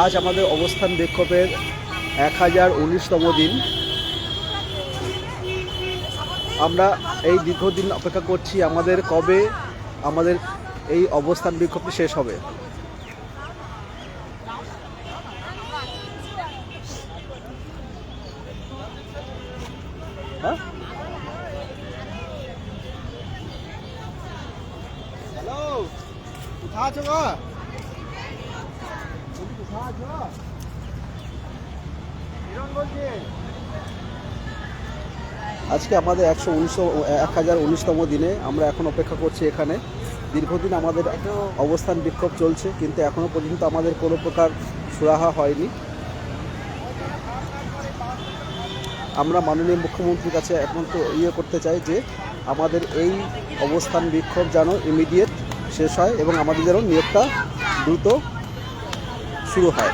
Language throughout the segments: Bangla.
আজ আমাদের অবস্থান বিক্ষোভের এক হাজার উনিশতম দিন। আমরা এই দীর্ঘদিন অপেক্ষা করছি আমাদের কবে আমাদের এই অবস্থান বিক্ষোভটি শেষ হবে। হ্যাঁ? হ্যালো, কোথায় আছো গো বলছি কোথায় আছো কিরণ বলছি আজকে আমাদের একশো উনিশশো এক হাজার উনিশতম দিনে আমরা এখন অপেক্ষা করছি এখানে। দীর্ঘদিন আমাদের অবস্থান বিক্ষোভ চলছে, কিন্তু এখনও পর্যন্ত আমাদের কোনো প্রকার সুরাহা হয়নি। আমরা মাননীয় মুখ্যমন্ত্রীর কাছে এখন তো ইয়ে করতে চাই যে, আমাদের এই অবস্থান বিক্ষোভ যেন ইমিডিয়েট শেষ হয় এবং আমাদের যেন নিয়োগটা দ্রুত শুরু হয়।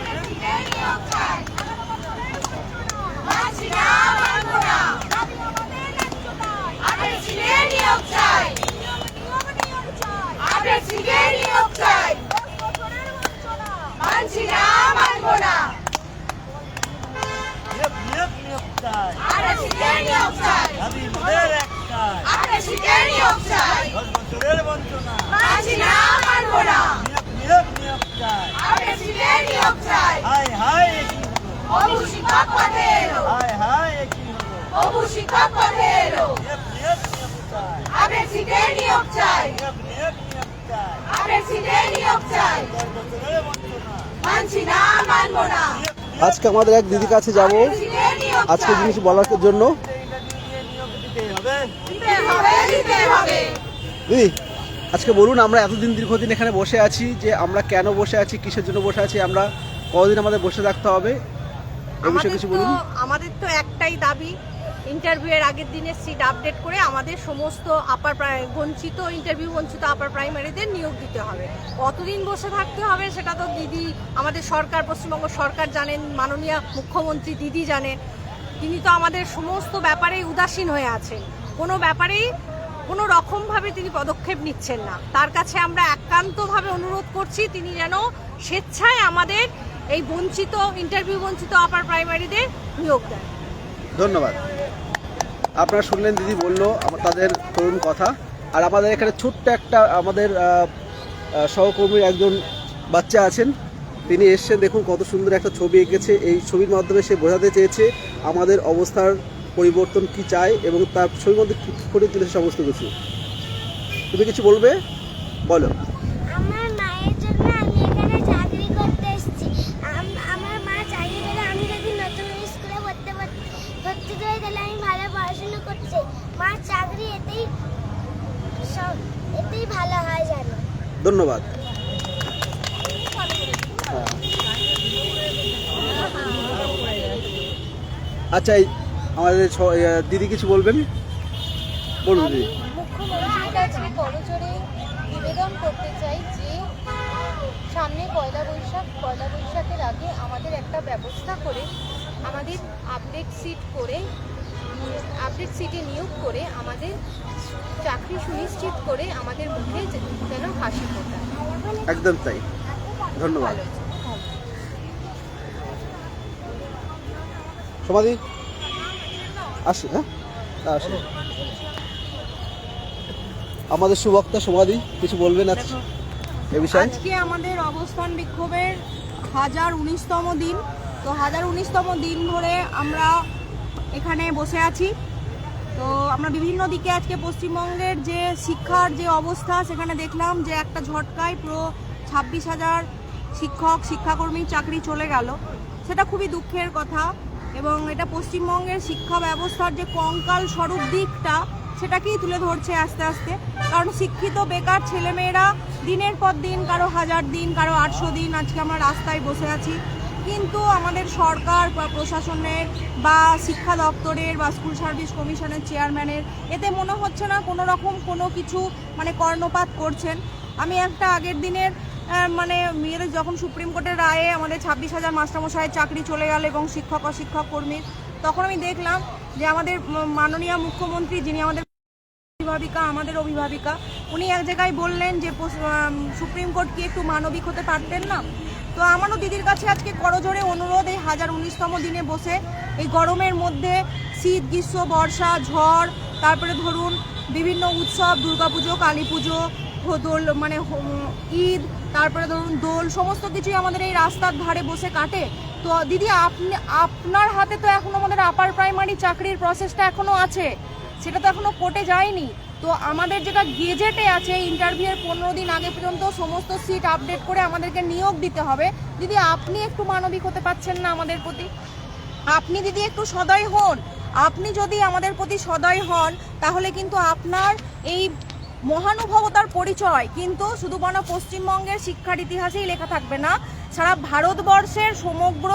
নিয়োগ নিয়োগ নিয়োগ চাই দাবি মোদের একটাই দশ বছরের বঞ্চনা নিয়োগ নিয়োগ নিয়োগ চাই হায় হায় হায় হায় হলো? শিক্ষক এলো সিটে নিয়োগ চাই। সিটে নিয়োগ চাই। মানছি না। মানবো না। আজকে আমাদের এক দিদির কাছে যাব। আজকে জিনিস বলার জন্য। ইন্টারভিউ দিয়ে নিয়োগ দিতে হবে দিতে হবে দিতে হবে। দিদি আজকে বলুন আমরা এতদিন দীর্ঘদিন এখানে বসে আছি যে আমরা কেন বসে আছি কিসের জন্য বসে আছি আমরা কতদিন আমাদের বসে থাকতে হবে? আমাদের তো একটাই দাবি ইন্টারভিউ এর আগের দিনের সিট আপডেট করে আমাদের সমস্ত আপার বঞ্চিত ইন্টারভিউ বঞ্চিত আপার প্রাইমারিদের নিয়োগ দিতে হবে। কতদিন বসে থাকতে হবে সেটা তো দিদি আমাদের সরকার পশ্চিমবঙ্গ সরকার জানেন মাননীয় মুখ্যমন্ত্রী দিদি জানেন। তিনি তো আমাদের সমস্ত ব্যাপারেই উদাসীন হয়ে আছেন। কোনো ব্যাপারেই কোনো রকমভাবে তিনি পদক্ষেপ নিচ্ছেন না। তার কাছে আমরা একান্তভাবে অনুরোধ করছি তিনি যেন স্বেচ্ছায় আমাদের এই বঞ্চিত ইন্টারভিউ বঞ্চিত আপার প্রাইমারিদের নিয়োগ দেন। ধন্যবাদ। আপনারা শুনলেন, দিদি বলল তাদের তরুণ কথা। আর আমাদের এখানে ছোট্ট একটা আমাদের সহকর্মীর একজন বাচ্চা আছেন। তিনি এসছেন, দেখুন কত সুন্দর একটা ছবি এঁকেছে। এই ছবির মাধ্যমে সে বোঝাতে চেয়েছে আমাদের অবস্থার পরিবর্তন কি চাই এবং তার ছবির মধ্যে করে তুলেছে সমস্ত কিছু। তুমি কিছু বলবে? বলো আমার মায়ের জন্য আমি এখানে চাকরি করতে এসেছি আম- আমার মা চাকরি করে আমি যদি নতুন স্কুলে ভর্তি ভর্তি ভর্তি করে তাহলে আমি ভালো পড়াশোনা করতে চাই মার চাকরি এতেই সব এতেই ভালো হয় জানো। ধন্যবাদ। আচ্ছা এই আমাদের দিদি কিছু বলবেন? বলুন দিদি। মুখ্যমন্ত্রীর কাছে নিবেদন করতে চাই যে সামনে পয়লা বৈশাখ পয়লা বৈশাখের আগে আমাদের একটা ব্যবস্থা করে আমাদের আপডেট সিট করে আপডেট সিটে নিয়োগ করে আমাদের চাকরি সুনিশ্চিত করে আমাদের মুখে যেন হাসি ফোটায়। একদম তাই। ধন্যবাদ। সমাধি? আসি হ্যাঁ? আসি। আমাদের সুবক্তা সমাধি কিছু বলবেন আজ এ বিষয়ে? আজকে আমাদের অবস্থান বিক্ষোভের হাজার উনিশতম দিন। তো হাজার উনিশতম দিন ধরে আমরা এখানে বসে আছি। তো আমরা বিভিন্ন দিকে আজকে পশ্চিমবঙ্গের যে শিক্ষার যে অবস্থা, সেখানে দেখলাম যে একটা ঝটকায় পুরো ছাব্বিশ হাজার শিক্ষক শিক্ষাকর্মীর চাকরি চলে গেল। সেটা খুবই দুঃখের কথা এবং এটা পশ্চিমবঙ্গের শিক্ষা ব্যবস্থার যে কঙ্কাল স্বরূপ দিকটা, সেটাকেই তুলে ধরছে আস্তে আস্তে। কারণ শিক্ষিত বেকার ছেলেমেয়েরা দিনের পর দিন, কারও হাজার দিন, কারও আটশো দিন আজকে আমরা রাস্তায় বসে আছি। কিন্তু আমাদের সরকার বা প্রশাসনের বা শিক্ষা দপ্তরের বা স্কুল সার্ভিস কমিশনের চেয়ারম্যানের এতে মনে হচ্ছে না কোনো রকম কোনো কিছু মানে কর্ণপাত করছেন। আমি একটা আগের দিনের মানে মেয়েদের যখন সুপ্রিম কোর্টের রায়ে আমাদের ছাব্বিশ হাজার মাস্টারমশাইয়ের চাকরি চলে গেল এবং শিক্ষক অশিক্ষক কর্মীর, তখন আমি দেখলাম যে আমাদের মাননীয় মুখ্যমন্ত্রী যিনি আমাদের অভিভাবিকা আমাদের অভিভাবিকা, উনি এক জায়গায় বললেন যে সুপ্রিম কোর্ট কি একটু মানবিক হতে পারতেন না? তো আমারও দিদির কাছে আজকে করজোরে অনুরোধ, এই হাজার উনিশতম দিনে বসে। এই গরমের মধ্যে শীত, গ্রীষ্ম, বর্ষা, ঝড়, তারপরে ধরুন বিভিন্ন উৎসব, দুর্গাপুজো কালী পুজো দোল মানে ঈদ, তারপরে ধরুন দোল, সমস্ত কিছুই আমাদের এই রাস্তার ধারে বসে কাটে। তো দিদি, আপনি, আপনার হাতে তো এখনও আমাদের আপার প্রাইমারি চাকরির প্রসেসটা এখনও আছে। সেটা তো এখনও কোর্টে যায়নি। তো আমাদের যেটা গেজেটে আছে ইন্টারভিউয়ের পনেরো দিন আগে পর্যন্ত সমস্ত সিট আপডেট করে আমাদেরকে নিয়োগ দিতে হবে। দিদি, আপনি একটু মানবিক হতে পারছেন না আমাদের প্রতি? আপনি দিদি একটু সদয় হন। আপনি যদি আমাদের প্রতি সদয় হন, তাহলে কিন্তু আপনার এই মহানুভবতার পরিচয় কিন্তু শুধুমাত্র পশ্চিমবঙ্গের শিক্ষার ইতিহাসেই লেখা থাকবে না। সারা ভারতবর্ষের সমগ্র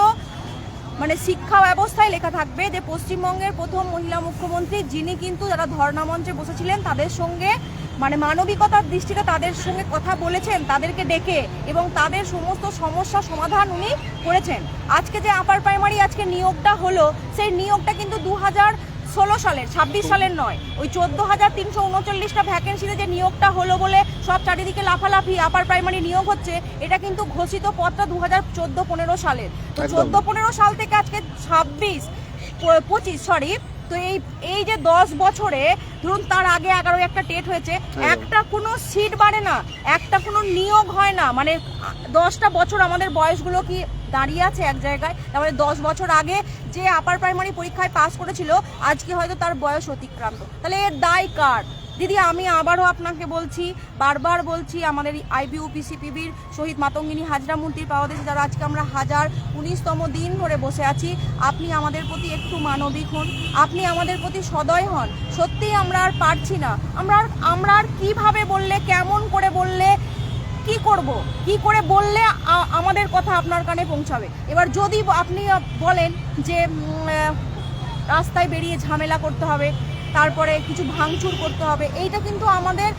মানে শিক্ষা ব্যবস্থায় লেখা থাকবে যে পশ্চিমবঙ্গের প্রথম মহিলা মুখ্যমন্ত্রী, যিনি কিন্তু যারা ধর্ণা মঞ্চে বসেছিলেন, তাদের সঙ্গে মানে মানবিকতার দৃষ্টিতে তাদের সঙ্গে কথা বলেছেন, তাদেরকে ডেকে এবং তাদের সমস্ত সমস্যা সমাধান উনি করেছেন। আজকে যে আপার প্রাইমারি আজকে নিয়োগটা হলো, সেই নিয়োগটা কিন্তু দু হাজার ষোলো সালের ছাব্বিশ সালের নয়। ওই চোদ্দ হাজার তিনশো উনচল্লিশটা ভ্যাকেন্সিতে যে নিয়োগটা হলো বলে সব চারিদিকে লাফালাফি আপার প্রাইমারি নিয়োগ হচ্ছে এটা কিন্তু ঘোষিত পদটা দু হাজার চোদ্দ পনেরো সালের। তো চোদ্দ পনেরো সাল থেকে আজকে ছাব্বিশ পঁচিশ সরি তো এই এই যে দশ বছরে ধরুন তার আগে এগারো একটা টেট হয়েছে একটা কোনো সিট বাড়ে না একটা কোনো নিয়োগ হয় না। মানে দশটা বছর আমাদের বয়সগুলো কি দাঁড়িয়ে আছে এক জায়গায়। তারপরে দশ বছর আগে যে আপার প্রাইমারি পরীক্ষায় পাস করেছিল, আজকে হয়তো তার বয়স অতিক্রান্ত। তাহলে এর দায় কার? দিদি, আমি আবারও আপনাকে বলছি, বারবার বলছি, আমাদের আইবিউ পিসিপিবির শহীদ মাতঙ্গিনী হাজরা মূর্তির পাওয়াদেশে যারা আজকে আমরা হাজার উনিশতম দিন ধরে বসে আছি। আপনি আমাদের প্রতি একটু মানবিক হন, আপনি আমাদের প্রতি সদয় হন। সত্যিই আমরা আর পারছি না। আমরা আর আমরা আর কীভাবে বললে, কেমন করে বললে করব? কি করে বললে আমাদের কথা আপনার কানে পৌঁছাবে? এবার যদি আপনি বলেন যে রাস্তায় বেরিয়ে ঝামেলা করতে হবে তারপরে কিছু ভাঙচুর করতে হবে। এইটা কিন্তু আমাদের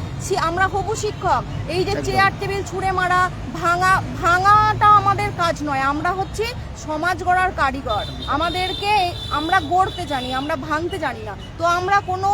আমরা হবু শিক্ষক। এই যে চেয়ার টেবিল ছুঁড়ে মারা ভাঙা ভাঙাটা আমাদের কাজ নয়। আমরা হচ্ছি সমাজ গড়ার কারিগর। আমাদেরকে আমরা গড়তে জানি আমরা ভাঙতে জানি না। তো আমরা কোনো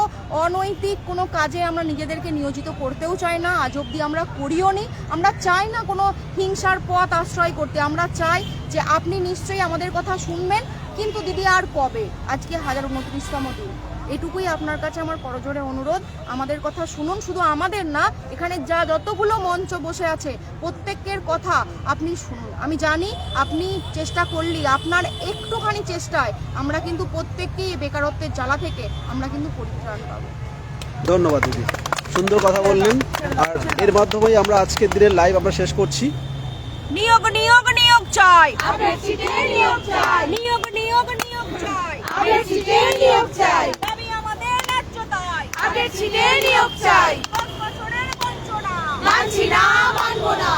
অনৈতিক কোনো কাজে আমরা নিজেদেরকে নিয়োজিত করতেও চাই না। আজ অব্দি আমরা করিও নি। আমরা চাই না কোনো হিংসার পথ আশ্রয় করতে। আমরা চাই যে আপনি নিশ্চয়ই আমাদের কথা শুনবেন। কিন্তু দিদি আর কবে? আজকে হাজার উনত্রিশতম দিন। এটুকুই আপনার কাছে আমার করজোরে অনুরোধ। আমাদের কথা শুনুন শুধু আমাদের না এখানে যা যতগুলো মঞ্চ বসে আছে প্রত্যেকের কথা আপনি শুনুন। আমি জানি আপনি চেষ্টা করলি আপনার একটুখানি চেষ্টায় আমরা কিন্তু প্রত্যেককেই বেকারত্বের জ্বালা থেকে আমরা কিন্তু পরিত্রাণ পাবো। ধন্যবাদ দিদি। সুন্দর কথা বললেন। আর এর মাধ্যমেই আমরা আজকের দিনের লাইভ আমরা শেষ করছি। নিয়োগ নিয়োগ নিয়োগ চাই। নিয়োগ চাই। নিয়োগ নিয়োগ নিয়োগ চাই। আগে ছিনিয়ে নিয়োগ চাই মানছি না মানবো না।